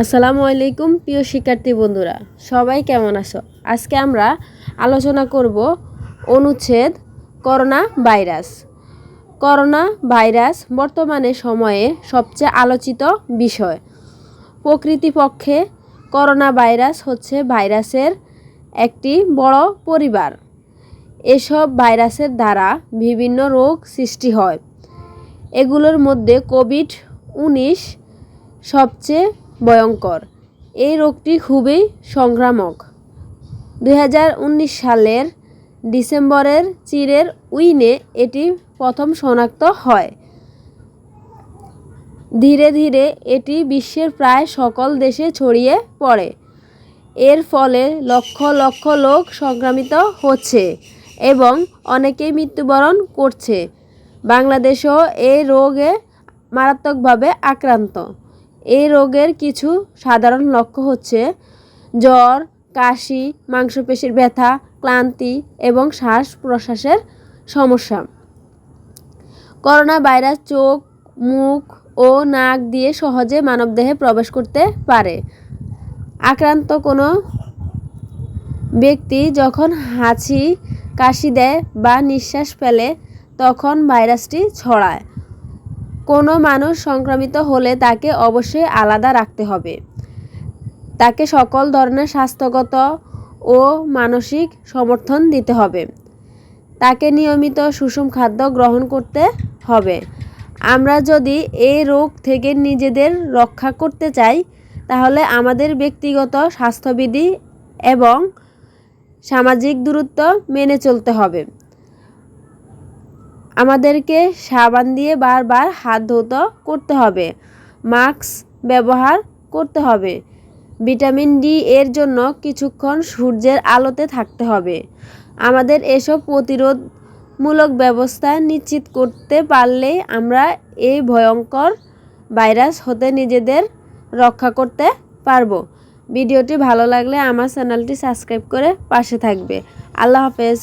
আসসালামু আলাইকুম, প্রিয় শিক্ষার্থী বন্ধুরা। সবাই কেমন আছো? আজকে আমরা আলোচনা করব অনুচ্ছেদ করোনা ভাইরাস করোনা ভাইরাস বর্তমানে সময়ে সবচেয়ে আলোচিত বিষয়। প্রকৃতিপক্ষে করোনা ভাইরাস হচ্ছে ভাইরাসের একটি বড় পরিবার। এসব ভাইরাসের দ্বারা বিভিন্ন রোগ সৃষ্টি হয়। এগুলোর মধ্যে কোভিড উনিশ সবচেয়ে ভয়ঙ্কর। এই রোগটি খুবই সংক্রামক। দু হাজার উনিশ সালের ডিসেম্বরের চিরের উইনে এটি প্রথম শনাক্ত হয়। ধীরে ধীরে এটি বিশ্বের প্রায় সকল দেশে ছড়িয়ে পড়ে। এর ফলে লক্ষ লক্ষ লোক সংক্রামিত হচ্ছে এবং অনেকেই মৃত্যুবরণ করছে। বাংলাদেশও এই রোগে মারাত্মকভাবে আক্রান্ত। এই রোগের কিছু সাধারণ লক্ষ্য হচ্ছে জ্বর, কাশি, মাংসপেশির ব্যথা, ক্লান্তি এবং শ্বাস প্রশ্বাসের সমস্যা। করোনা ভাইরাস চোখ, মুখ ও নাক দিয়ে সহজে মানবদেহে প্রবেশ করতে পারে। আক্রান্ত কোনো ব্যক্তি যখন হাঁচি, কাশি দেয় বা নিঃশ্বাস ফেলে, তখন ভাইরাসটি ছড়ায়। কোনো মানুষ সংক্রমিত হলে তাকে অবশ্যই আলাদা রাখতে হবে। তাকে সকল ধরনের স্বাস্থ্যগত ও মানসিক সমর্থন দিতে হবে। তাকে নিয়মিত সুষম খাদ্য গ্রহণ করতে হবে। আমরা যদি এই রোগ থেকে নিজেদের রক্ষা করতে চাই, তাহলে আমাদের ব্যক্তিগত স্বাস্থ্যবিধি এবং সামাজিক দূরত্ব মেনে চলতে হবে। আমাদেরকে সাবান দিয়ে বারবার হাত ধৌত করতে হবে। মাস্ক ব্যবহার করতে হবে। ভিটামিন ডি এর জন্য কিছুক্ষণ সূর্যের আলোতে থাকতে হবে। আমাদের এসব প্রতিরোধমূলক ব্যবস্থা নিশ্চিত করতে পারলেই আমরা এই ভয়ঙ্কর ভাইরাস হতে নিজেদের রক্ষা করতে পারব। ভিডিওটি ভালো লাগলে আমার চ্যানেলটি সাবস্ক্রাইব করে পাশে থাকবে। আল্লাহ হাফেজ।